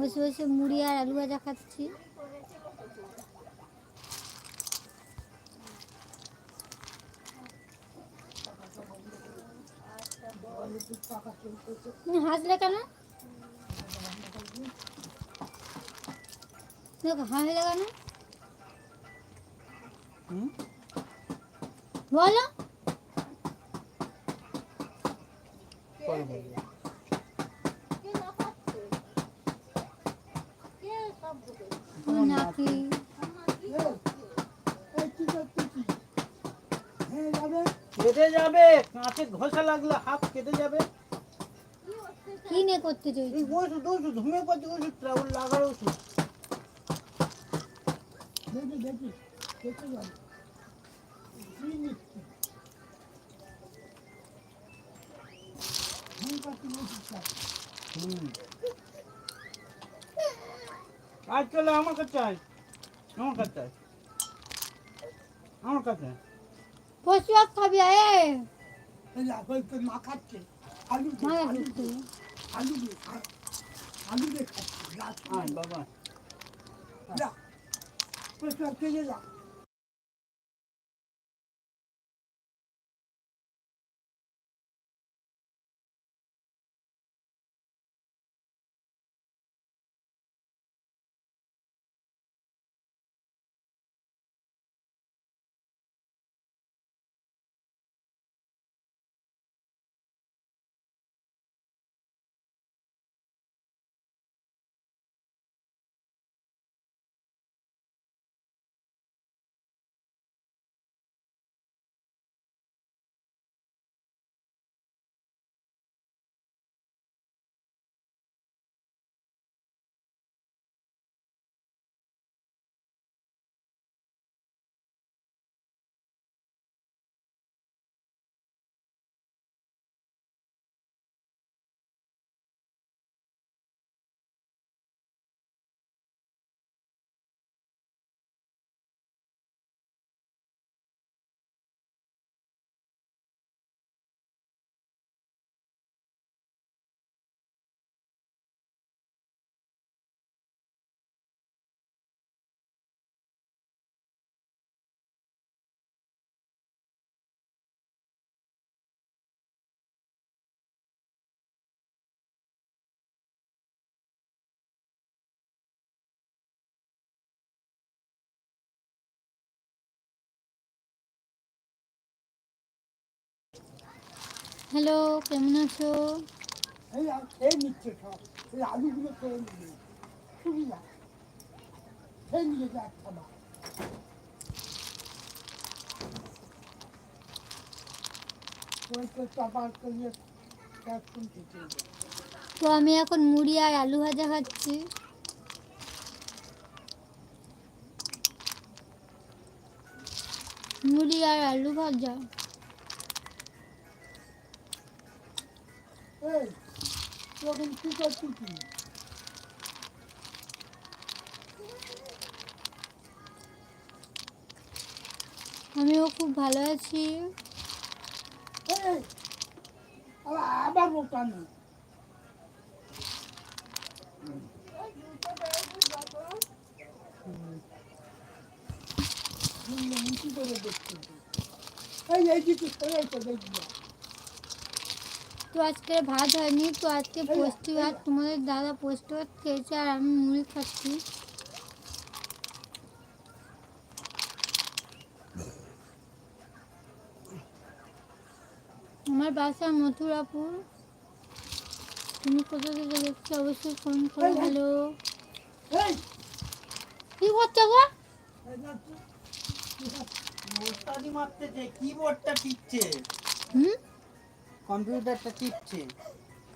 বসে বসে মুড়ি আর আলু ভাজা খাচ্ছি। তুমি হাসলে কেন? দেখো হাসলে কেন? হুম? বলো পরে বলব। তোমার নাকি কেটে যাবে কাঁচে ঘষা লাগলে হাত কেটে যাবে। কি নিয়ে করতে চাইছি? ওষুধ ওষুধ হোমিওপ্যাথি ওষুধটা ওর লাগার ওষুধ। হুম। আজ চলে আমার কাছে আয়। আমার কাছে আয়। আমার কাছে আর খাবি এ। মা খাচ্ছে। আলু দে, আলু দে, আলু দে, আলু দিয়ে খাচ্ছে। বাবা। যা পেছনে কেটে যা। যা কেমন হবে। তো আমি এখন মুড়ি আর আলু ভাজা খাচ্ছি। মুড়ি আর আলু ভাজা। এই তখন কি? আমিও খুব ভালো আছি আবার আবার ওটা নেই করে হবে। এই এই এসো দেখবি তো আজকে ভাত হয়নি তো আজকে পোস্টি ভাত তোমাদের দাদা পোস্টি ভাত খেয়েছে আর আমি মুড়ি খাচ্ছি। আমার বাসা মথুরাপুর। তুমি কোথা থেকে দেখছ? অবশ্যই ফোন করো হ্যালো কি করছ গো? মারতেছে কিবোর্ডটা টিপছে? হুম? কম্পিউটারটা টিপছে।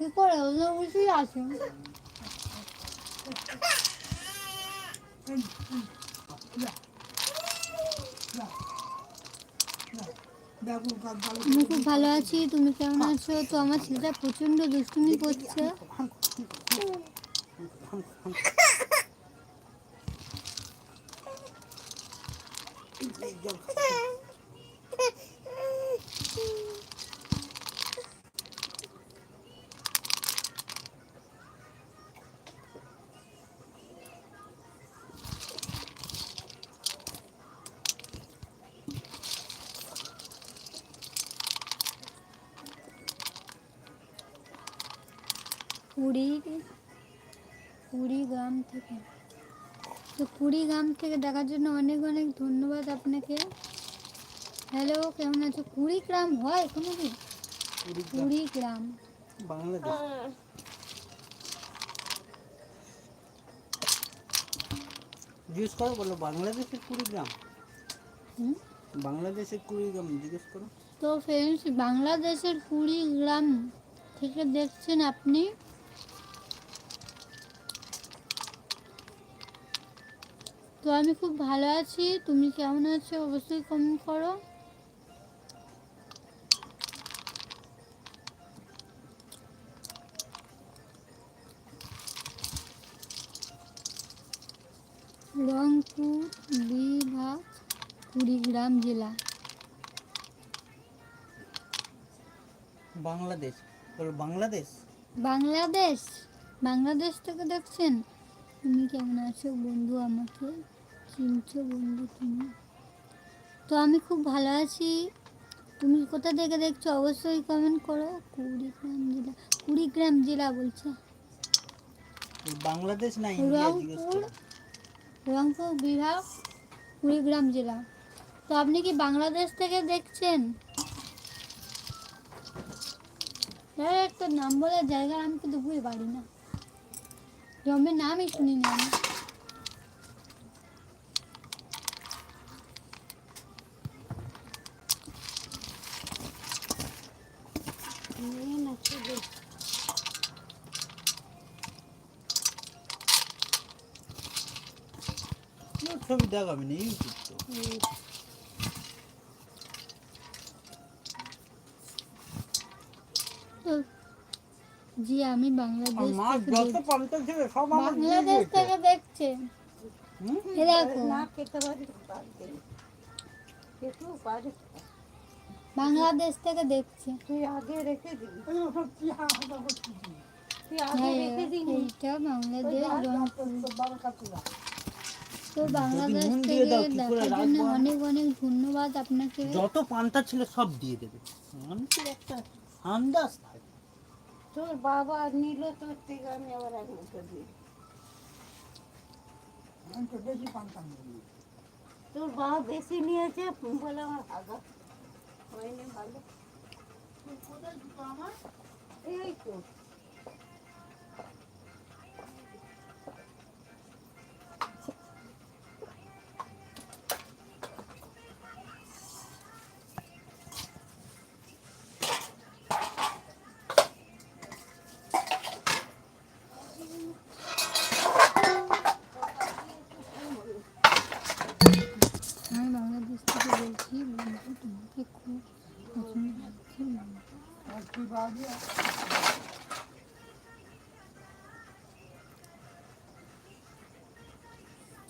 কি করে? ওদের বসেই আছে। আমি খুব ভালো আছি। তুমি কেমন আছো? তো আমার ছেলেটা প্রচণ্ড দুষ্টুমি করছে। কুড়ি কুড়িগ্রাম থেকে। তো কুড়িগ্রাম থেকে দেখার জন্য অনেক অনেক ধন্যবাদ আপনাকে। হ্যালো কেমন আছো? কুড়িগ্রাম হয় কোনো কি কুড়িগ্রাম বাংলাদেশ। জিজ্ঞেস করো বলো বাংলাদেশের কুড়িগ্রাম? বাংলাদেশের কুড়িগ্রাম জিজ্ঞেস করো। তো ফ্রেন্ডস বাংলাদেশের কুড়িগ্রাম থেকে দেখছেন আপনি। তো আমি খুব ভালো আছি। তুমি কেমন আছো অবশ্যই কমেন্ট করো। রংপুর বিভাগ কুড়িগ্রাম জেলা। বাংলাদেশ বাংলাদেশ? বাংলাদেশ? বাংলাদেশ থেকে দেখছেন? তুমি কেমন আছো বন্ধু? আমাকে চিনছো বন্ধু তুমি? তো আমি খুব ভালো আছি। তুমি কোথা থেকে দেখছ? অবশ্যই কমেন্ট করো। কুড়িগ্রাম জেলা কুড়িগ্রাম জেলা বলছে। বাংলাদেশ না রংপুর রংপুর বিভাগ কুড়িগ্রাম জেলা। তো আপনি কি বাংলাদেশ থেকে দেখছেন? হ্যাঁ একটা নাম বলার জায়গা আমি কিন্তু বুঝতে পারি না। জমের নামই শুনিনি আমি কোনো ছবি দেখাবে না ইউটিউব তো তো জি আমি বাংলাদেশ থেকে দেখছি। বাংলাদেশ থেকে দেখছে। বাংলাদেশ থেকে তুই আগে রেখে দিবি। হ্যাঁ এইটা বাংলাদেশ। তো বাংলাদেশ থেকে দেখার জন্য অনেক অনেক ধন্যবাদ আপনাকে। যত পান্তা ছিল সব দিয়ে দেবে। মানুষের একটা আন্দাজ থাকে। তোর বাবা নিল তোর থেকে আমি আবার এক মুখে দিই। আমি তো বেশি পান্তাম তোর বাবা বেশি নিয়েছে বলে আমার আগা। হয়নি ভালো। এই তো।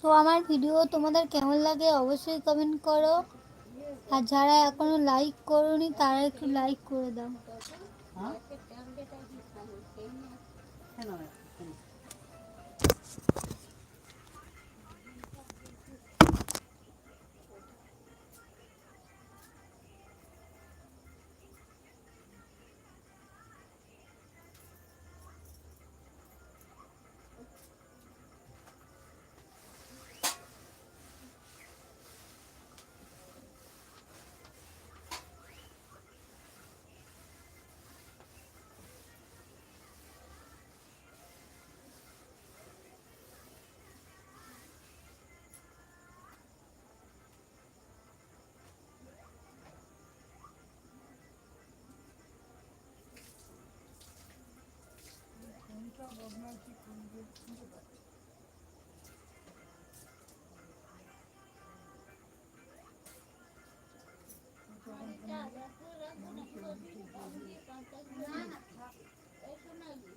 তো আমার ভিডিও তোমাদের কেমন লাগে অবশ্যই কমেন্ট করো। আর যারা এখনও লাইক করনি, তারা একটু লাইক করে দাও।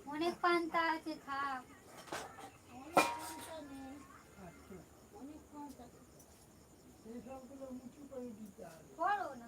অনেক পান্তা আছে থাক। করো না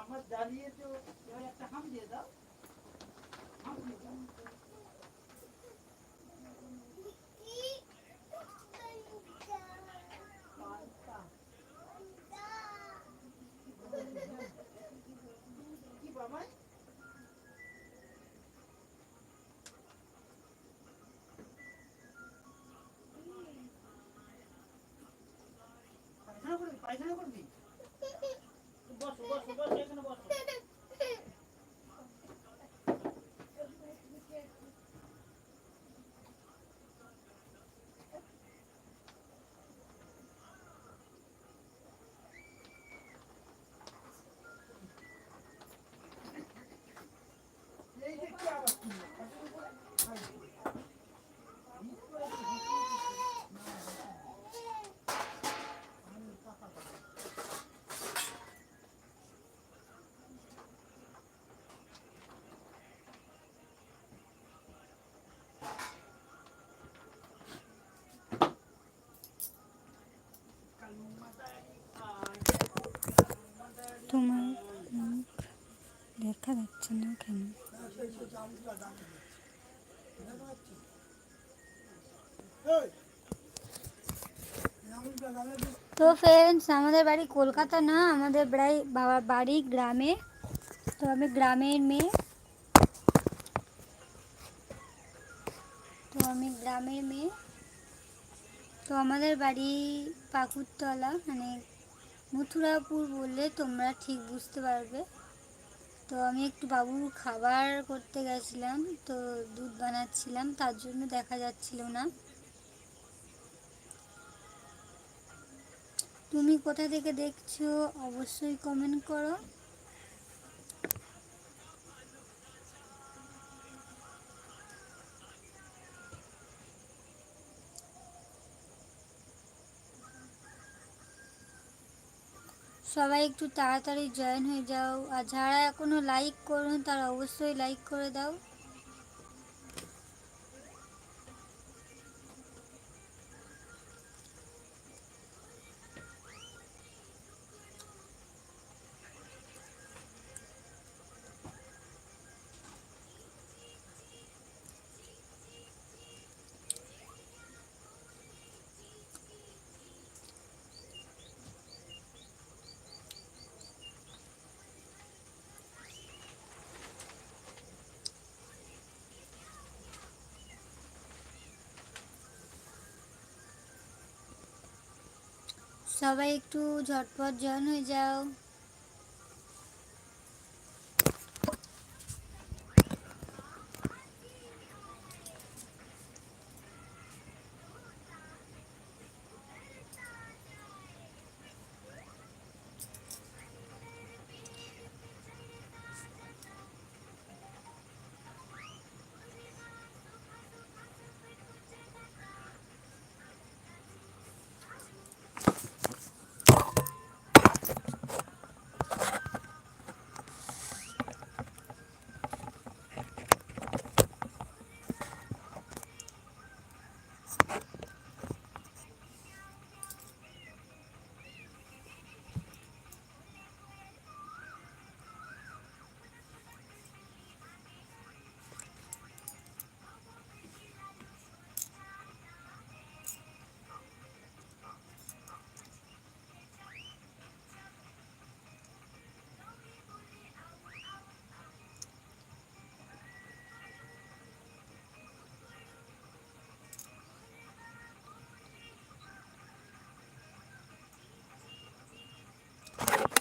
বদমাইশি করে তো আমার এবার একটা হাম দিয়ে দাও। হাম দিয়ে দাও। পায়খানা করবি? বসো বসো বসো এখানে বসো এই যে কি আবার কি? তোমার মুখ দেখা যাচ্ছে না কেন এই, এরকম জায়গায় যে তো ফ্রেন্ডস আমাদের বাড়ি কলকাতা না, আমাদের বাড়ি বাবার বাড়ি গ্রামে। তো আমি গ্রামের মেয়ে। তো আমি গ্রামের মেয়ে। তো আমাদের বাড়ি পাকুরতলা মানে মথুরাপুর বললে তোমরা ঠিক বুঝতে পারবে। তো আমি একটু বাবুর খাবার করতে গেছিলাম, তো দুধ বানাচ্ছিলাম, তার জন্য দেখা যাচ্ছিল না। তুমি কোথা থেকে দেখছ অবশ্যই কমেন্ট করো। সবাই একটু তাড়াতাড়ি জয়েন হয়ে যাও। আর যারা এখনও লাইক করুন, তারা অবশ্যই লাইক করে দাও। সবাই একটু ঝটপট জয়েন হয়ে যাও।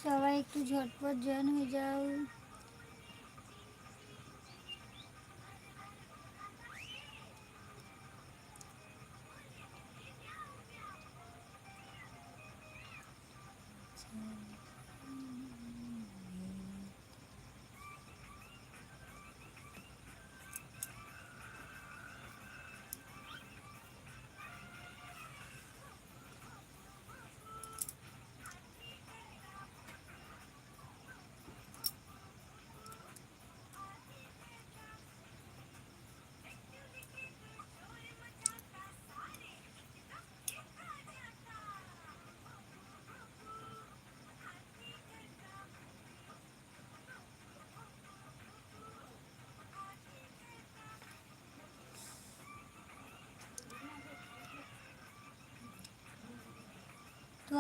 সবাই একটু ঝটপট জয়েন হয়ে যাও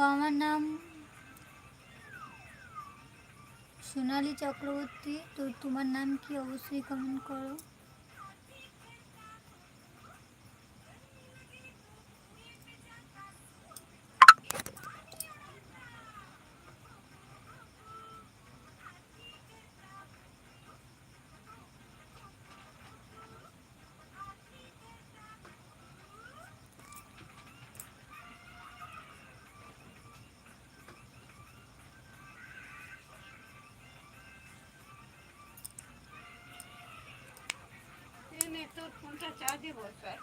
আমার নাম সোনালী চক্রবর্তী তো তোমার নাম কি অবশ্যই কমেন্ট করো এই নে, তোর ফোনটা চার্জে বসায়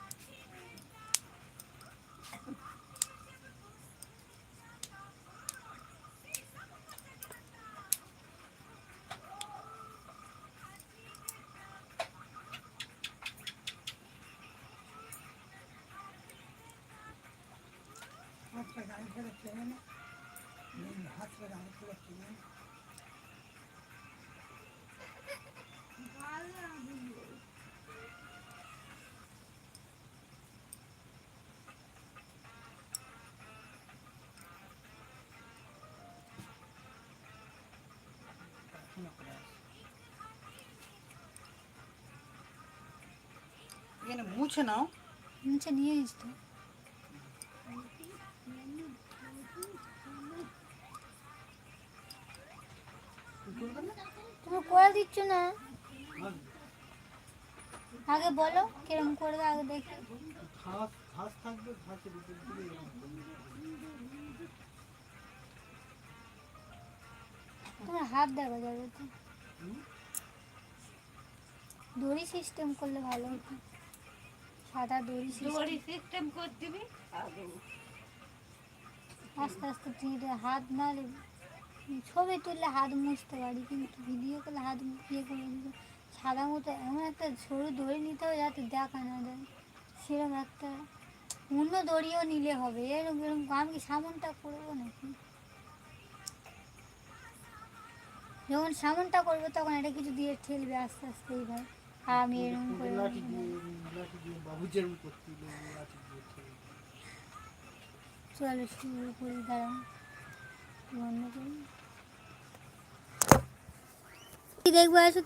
হাতটা গাড়ি ফেলে চেনে না হাতটা গাড়ি ফেলে চেনে না এখানে মুছে নাও। নিচে নিয়ে নিস তো। তুমি করে দিচ্ছ না? আগে বলো, কিরম করবে আগে দেখি। তোমার হাত দেখা যাবে তো। দড়ি সিস্টেম করলে ভালো হতো। সাদা দড়ি দড়ি সিস্টেম করে দিবি। আস্তে আস্তে ধীরে হাত না ছবি তুললে হাত মুছতে পারি কিন্তু ভিডিও করলে হাত ইয়ে করে দিতে সাদা মতো এমন একটা সরু দড়ি নিতে হবে যাতে দেখা না যায়। সেরকম একটা অন্য দড়িও নিলে হবে। এরকম এরকম আমি কি সামনটা করব নাকি? যখন সামনটা করব তখন এটা কিছু দিয়ে ঠেলবে আস্তে আস্তে এইভাবে। আমি এরকম করে। চলো শুরু করি দাঁড়ান। বন্ধ করি দেখব? আসো